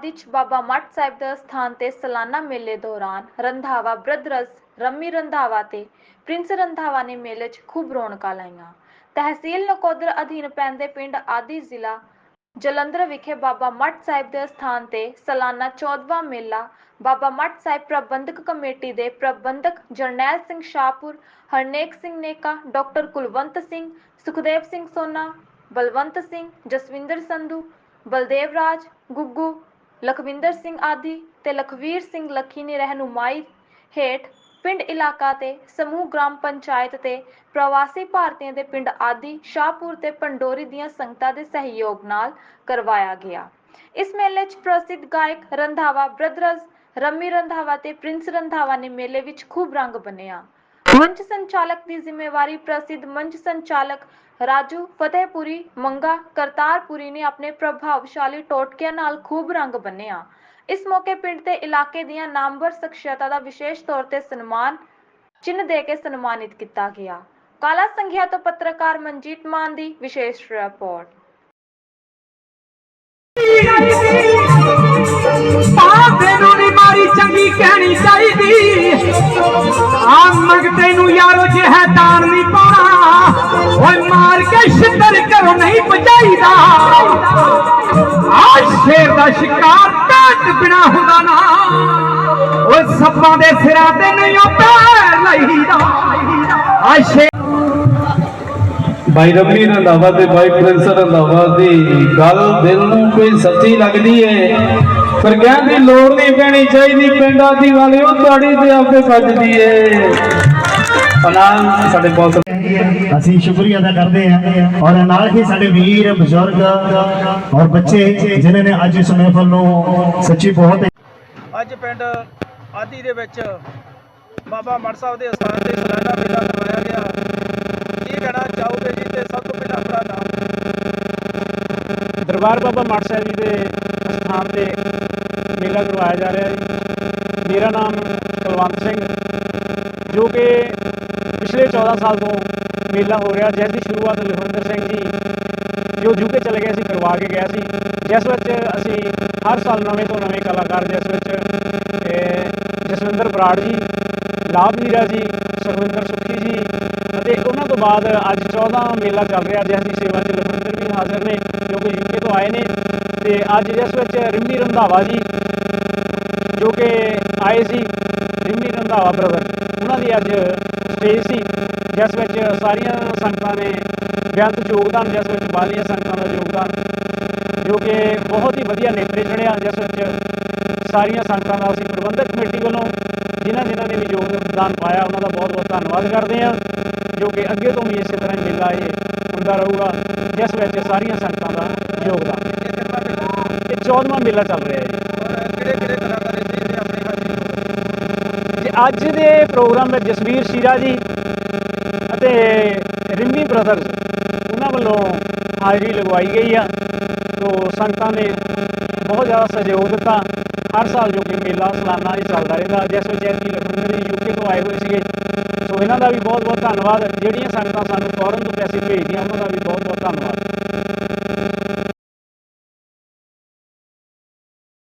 ਆਦਿ ਚ ਬਾਬਾ ਮੱਟ ਸਾਹਿਬ ਦੇ ਸਥਾਨ ਤੇ ਸਾਲਾਨਾ ਮੇਲੇ ਦੌਰਾਨ ਰੰਧਾਵਾ ਬ੍ਰਦਰਜ਼ ਰੰਮੀ ਰੰਧਾਵਾ ਤੇ ਪ੍ਰਿੰਸ ਰੰਧਾਵਾ ਨੇ ਮੇਲੇ 'ਚ ਖੂਬ ਰੌਣਕਾਂ ਲਾਈਆਂ। ਤਹਿਸੀਲ ਨਕੋਦਰ ਅਧੀਨ ਪੈਂਦੇ ਪਿੰਡ ਆਦਿ ਜ਼ਿਲ੍ਹਾ ਜਲੰਧਰ ਵਿਖੇ ਬਾਬਾ ਮੱਟ ਸਾਹਿਬ ਦੇ ਸਥਾਨ ਤੇ ਸਾਲਾਨਾ 14ਵਾਂ ਮੇਲਾ ਬਾਬਾ ਮੱਟ ਸਾਹਿਬ ਪ੍ਰਬੰਧਕ ਕਮੇਟੀ ਦੇ ਪ੍ਰਬੰਧਕ ਜਰਨੈਲ ਸਿੰਘ ਸ਼ਾਹਪੁਰ, ਹਰਨੇਕ ਸਿੰਘ ਨੇਕਾ, ਡਾਕਟਰ ਕੁਲਵੰਤ ਸਿੰਘ, ਸੁਖਦੇਵ ਸਿੰਘ ਸੋਨਾ, ਬਲਵੰਤ ਸਿੰਘ, ਜਸਵਿੰਦਰ ਸੰਧੂ, ਬਲਦੇਵ ਰਾਜ, ਗੁੱਗੂ ਲਖਵਿੰਦਰ ਸਿੰਘ ਆਦਿ ਤੇ ਲਖਵੀਰ ਸਿੰਘ ਲੱਖੀ ਨੇ ਰਹਿਨੁਮਾਈ ਹੇਠ ਪਿੰਡ ਇਲਾਕਾ ਤੇ ਸਮੂਹ ਗ੍ਰਾਮ ਪੰਚਾਇਤ ਤੇ ਪ੍ਰਵਾਸੀ ਭਾਰਤੀਆਂ ਦੇ ਪਿੰਡ ਆਦਿ ਸ਼ਾਹਪੁਰ ਤੇ ਪੰਡੋਰੀ ਦੀਆਂ ਸੰਗਤਾਂ ਦੇ ਸਹਿਯੋਗ ਨਾਲ ਕਰਵਾਇਆ ਗਿਆ। ਇਸ ਮੇਲੇ 'ਚ ਪ੍ਰਸਿੱਧ ਗਾਇਕ ਰੰਧਾਵਾ ਬ੍ਰਦਰਜ਼ ਰੰਮੀ ਰੰਧਾਵਾ ਤੇ ਪ੍ਰਿੰਸ ਰੰਧਾਵਾ ਨੇ ਮੇਲੇ ਵਿੱਚ ਖੂਬ ਰੰਗ ਬੰਨਿਆ। ਮੰਚ ਸੰਚਾਲਕ ਦੀ ਜ਼ਿੰਮੇਵਾਰੀ ਪ੍ਰਸਿੱਧ ਮੰਚ ਸੰਚਾਲਕ ਰਾਜੂ ਫਤਿਹਪੁਰੀ ਮੰਗਾ ਕਰਤਾਰਪੁਰੀ ਨੇ ਆਪਣੇ ਪ੍ਰਭਾਵਸ਼ਾਲੀ ਟੋਟਕਿਆਂ ਨਾਲ ਖੂਬ ਰੰਗ ਬੰਨਿਆ। ਇਸ ਮੌਕੇ ਪਿੰਡ ਤੇ ਇਲਾਕੇ ਦੀਆਂ ਨਾਮਵਰ ਸ਼ਖਸੀਅਤਾਂ ਦਾ ਵਿਸ਼ੇਸ਼ ਤੌਰ ਤੇ ਸਨਮਾਨ, ਚਿੰਨ੍ਹ ਦੇ ਕੇ ਸਨਮਾਨਿਤ ਕੀਤਾ ਗਿਆ। ਕਾਲਾ ਸੰਘਿਆ ਤੋਂ ਪੱਤਰਕਾਰ ਮਨਜੀਤ ਮਾਨ ਦੀ ਵਿਸ਼ੇਸ਼ ਰਿਪੋਰਟ। ਯਾਰੋ ਜਿਹਾ ਦਾਨ ਓਏ ਮਾਰ ਕੇ ਛਿੱਤਰ ਕਰੋ ਨਹੀਂ ਪਚਾਈਦਾ ਆ ਸ਼ੇਰ ਦਾ ਸ਼ਿਕਾਰ ਟੱਟ ਬਿਨਾ ਹੁੰਦਾ ਨਾ। ਓਏ ਸੱਪਾਂ ਦੇ ਸਿਰਾਂ ਤੇ ਨਹੀਂ ਉਹ ਪੈਰ ਲਈਦਾ। ਆ ਸ਼ੇਰ ਭਾਈ ਰਮੀ ਰੰਧਾਵਾ ਤੇ ਭਾਈ ਪ੍ਰਿੰਸ ਰੰਧਾਵਾ ਦੀ ਗੱਲ ਦਿਲ ਨੂੰ ਕੋਈ ਸੱਚੀ ਲੱਗਦੀ ਹੈ ਪਰ ਕਹਿਣ ਦੀ ਲੋੜ ਨਹੀਂ ਪੈਣੀ ਚਾਹੀਦੀ, ਪਿੰਡ ਦੀ ਵਾਲਿਓ ਤੁਹਾਡੀ ਤੇ ਆਪੇ ਵੱਜਦੀ ਏ ਪਨਾਹ ਸਾਡੇ ਬਹੁਤ ਅਸੀਂ ਸ਼ੁਕਰੀਆ ਅਦਾ ਕਰਦੇ ਹਾਂ। ਔਰ ਨਾਲ ਹੀ ਸਾਡੇ ਵੀਰ ਬਜ਼ੁਰਗ ਔਰ ਬੱਚੇ ਜਿਨ੍ਹਾਂ ਨੇ ਅੱਜ ਇਸ ਮਹਿਫਲ ਨੂੰ ਸੱਚੀ ਬਹੁਤ ਅੱਜ ਪਿੰਡ ਆਦੀ ਦੇ ਵਿੱਚ ਬਾਬਾ ਮੜ ਸਾਹਿਬ ਦੇ ਅਸਥਾਨ ਤੇ ਸਾਲਾਨਾ ਮੇਲਾ ਕਰਵਾਇਆ ਗਿਆ। ਕੀ ਕਹਿਣਾ ਚਾਹੋਗੇ ਜੀ ਤੇ ਸਭ ਤੋਂ ਪਹਿਲਾਂ ਆਪਣਾ ਨਾਮ। ਦਰਬਾਰ ਬਾਬਾ ਮੜ ਸਾਹਿਬ ਜੀ ਦੇ ਸਥਾਨ ਤੇ ਮੇਲਾ ਕਰਵਾਇਆ ਜਾ ਰਿਹਾ ਹੈ ਮੇਰਾ ਨਾਮ ਕੁਲਵੰਤ ਸਿੰਘ ਜੋ ਕਿ ਪਿਛਲੇ 14 ਸਾਲ ਤੋਂ ਮੇਲਾ ਹੋ ਰਿਹਾ ਜਿਸ ਦੀ ਸ਼ੁਰੂਆਤ ਲਖਵਿੰਦਰ ਸਿੰਘ ਜੀ, ਜੋ ਯੂਕੇ ਚਲੇ ਗਏ ਸੀ, ਕਰਵਾ ਕੇ ਗਿਆ ਸੀ। ਜਿਸ ਵਿੱਚ ਅਸੀਂ ਹਰ ਸਾਲ ਨਵੇਂ ਤੋਂ ਨਵੇਂ ਕਲਾਕਾਰ ਜਿਸ ਵਿੱਚ ਜਸਵਿੰਦਰ ਬਰਾੜ ਜੀ, ਲਾਭ ਵੀਰਾ ਜੀ, ਸੁਖਵਿੰਦਰ ਸੁਖੀ ਜੀ, ਅਤੇ ਉਹਨਾਂ ਤੋਂ ਬਾਅਦ ਅੱਜ 14 ਮੇਲਾ ਚੱਲ ਰਿਹਾ, ਜਿਸ ਦੀ ਸੇਵਾ 'ਚ ਲਖਵਿੰਦਰ ਵੀ ਹਾਜ਼ਰ ਨੇ, ਜੋ ਕਿ ਯੂਕੇ ਤੋਂ ਆਏ ਨੇ। ਤੇ ਅੱਜ ਜਿਸ ਵਿੱਚ ਰਿੰਮੀ ਰੰਧਾਵਾ ਜੀ, ਜੋ ਕਿ ਆਏ ਸੀ ਰੰਧਾਵਾ ਬ੍ਰਦਰ ਉਹਨਾਂ ਦੀ ਅੱਜ ਸਟੇਜ ਸੀ, ਜਿਸ ਵਿੱਚ ਸਾਰੀਆਂ ਸੰਗਤਾਂ ਨੇ ਬੇਅੰਤ ਯੋਗਦਾਨ, ਜਿਸ ਵਿੱਚ ਬਾਲੀਆਂ ਸੰਗਤਾਂ ਦਾ ਯੋਗਦਾਨ, ਜੋ ਕਿ ਬਹੁਤ ਹੀ ਵਧੀਆ ਨੇਤਰੇ ਚੜਿਆ ਜਿਸ ਵਿੱਚ ਸਾਰੀਆਂ ਸੰਗਤਾਂ ਦਾ ਅਸੀਂ ਪ੍ਰਬੰਧਕ ਕਮੇਟੀ ਵੱਲੋਂ ਜਿਨ੍ਹਾਂ ਜਿਨ੍ਹਾਂ ਨੇ ਵੀ ਯੋਗਦਾਨ ਪਾਇਆ, ਉਹਨਾਂ ਦਾ ਬਹੁਤ ਬਹੁਤ ਧੰਨਵਾਦ ਕਰਦੇ ਹਾਂ, ਜੋ ਕਿ ਅੱਗੇ ਤੋਂ ਵੀ ਇਸੇ ਤਰ੍ਹਾਂ ਹੀ ਮੇਲਾ ਇਹ ਹੁੰਦਾ ਰਹੂਗਾ, ਜਿਸ ਵਿੱਚ ਸਾਰੀਆਂ ਸੰਗਤਾਂ ਦਾ ਯੋਗਦਾਨ। ਇਹ ਕਿੰਨਾ ਮੇਲਾ ਇਹ 14ਵਾਂ ਮੇਲਾ ਚੱਲ ਰਿਹਾ ਹੈ ਜੀ ਔਰ ਕਿਹੜੇ ਕਿਹੜੇ ਕਲਾਕਾਰ ਇੱਥੇ ਨੇ ਆਪਣੀ ਹਾਜ਼ਰੀ ਦਿਓ? ਤੇ ਅੱਜ ਦੇ ਪ੍ਰੋਗਰਾਮ ਵਿੱਚ ਜਸਵੀਰ ਸ਼ੀਰਾ ਜੀ ਅਤੇ ਰਿੰਮੀ ਬ੍ਰਦਰਜ਼ ਉਹਨਾਂ ਵੱਲੋਂ ਹਾਜ਼ਰੀ ਲਗਵਾਈ ਗਈ ਆ। ਤੋ ਸੰਗਤਾਂ ਨੇ ਬਹੁਤ ਜ਼ਿਆਦਾ ਸਹਿਯੋਗ ਦਿੱਤਾ। ਹਰ ਸਾਲ ਜੋ ਕਿ ਮੇਲਾ, ਸਾਲਾਨਾ ਹੀ ਚੱਲਦਾ ਰਹਿੰਦਾ। ਜਿਸ ਵਿੱਚ ਐਤਕੀ ਲਖਨਊ ਜੀ ਯੂਕੇ ਤੋਂ ਆਏ ਹੋਏ ਸੀਗੇ। ਸੋ ਇਹਨਾਂ ਦਾ ਵੀ ਬਹੁਤ ਬਹੁਤ ਧੰਨਵਾਦ। ਜਿਹੜੀਆਂ ਸੰਗਤਾਂ ਸਾਨੂੰ ਫੌਰਨ ਤੋਂ ਪੈਸੇ ਭੇਜਦੀਆਂ, ਉਹਨਾਂ ਦਾ ਵੀ ਬਹੁਤ ਬਹੁਤ ਧੰਨਵਾਦ।